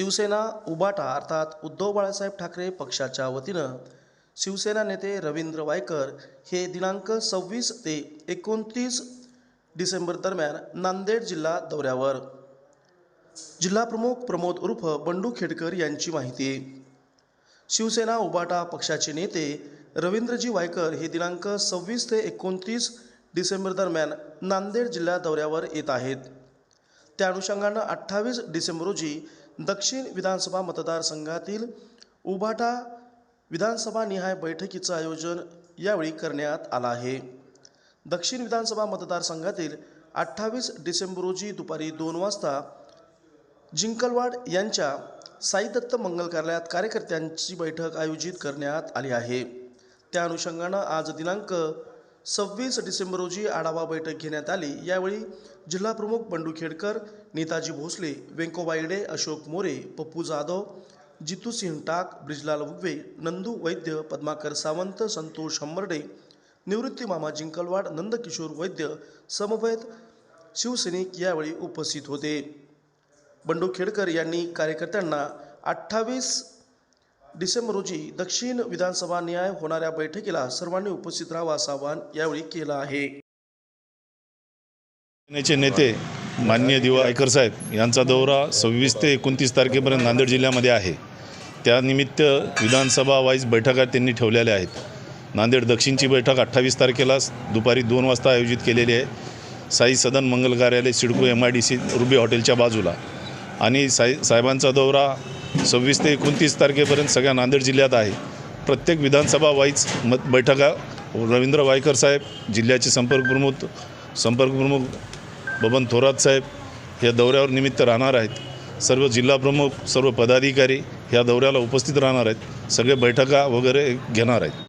शिवसेना उबाटा अर्थात उद्धव बाळासाहेब ठाकरे पक्षाच्या वतीनं शिवसेना नेते रवींद्र वायकर हे दिनांक सव्वीस ते एकोणतीस डिसेंबर दरम्यान नांदेड जिल्हा दौऱ्यावर. जिल्हाप्रमुख प्रमोद उर्फ बंडू खेडकर यांची माहिती. शिवसेना उबाटा पक्षाचे नेते रवींद्रजी वायकर हे दिनांक सव्वीस ते एकोणतीस डिसेंबर दरम्यान नांदेड जिल्हा दौऱ्यावर येत आहेत. त्या अनुषंगानं अठ्ठावीस डिसेंबर रोजी दक्षिण विधानसभा मतदारसंघातील उबाटा विधानसभा निहाय बैठकीचं आयोजन यावेळी करण्यात आलं आहे. दक्षिण विधानसभा मतदारसंघातील अठ्ठावीस डिसेंबर रोजी दुपारी दोन वाजता जिंकलवाड यांच्या साईदत्त मंगल कार्यालयात कार्यकर्त्यांची बैठक आयोजित करण्यात आली आहे. त्या अनुषंगानं आज दिनांक सव्वीस डिसेंबर रोजी आढावा बैठक घेण्यात आली. यावेळी जिल्हाप्रमुख बंडू खेडकर नेताजी भोसले वेंकोबाईडे अशोक मोरे पप्पू जाधव जितू सिंह टाक ब्रिजलाल उगवे नंदू वैद्य पद्माकर सावंत संतोष हंबर्डे निवृत्ती मामा जिंकलवाड नंदकिशोर वैद्य समवेत शिवसैनिक यावेळी उपस्थित होते. बंडू खेडकर यांनी कार्यकर्त्यांना अठ्ठावीस डिसेंबर रोजी दक्षिण विधानसभा न्याय होणाऱ्या बैठकीला सर्वांनी उपस्थित राहावं असं आवाहन यावेळी केलं आहे. सेनेचे नेते माननीय दिवा आयकर साहेब यांचा दौरा सव्वीस ते एकोणतीस तारखेपर्यंत नांदेड जिल्ह्यामध्ये आहे. त्यानिमित्त विधानसभा वाईज बैठका त्यांनी ठेवलेल्या आहेत. नांदेड दक्षिणची बैठक अठ्ठावीस तारखेला दुपारी दोन वाजता आयोजित केलेली आहे. साई सदन मंगल कार्यालय CIDCO M I D C Ruby हॉटेलच्या बाजूला. आणि साई साहेबांचा दौरा सव्वीस ते एकोणतीस तारखेपर्यंत सगळ्या नांदेड जिल्ह्यात आहे. प्रत्येक विधानसभा वाईज मत बैठका. रवींद्र वायकर साहेब जिल्ह्याचे संपर्कप्रमुख संपर्कप्रमुख बबन थोरात साहेब या दौऱ्यावर निमित्त राहणार आहेत. सर्व जिल्हाप्रमुख सर्व पदाधिकारी या दौऱ्याला उपस्थित राहणार आहेत. सगळे बैठका वगैरे घेणार आहेत.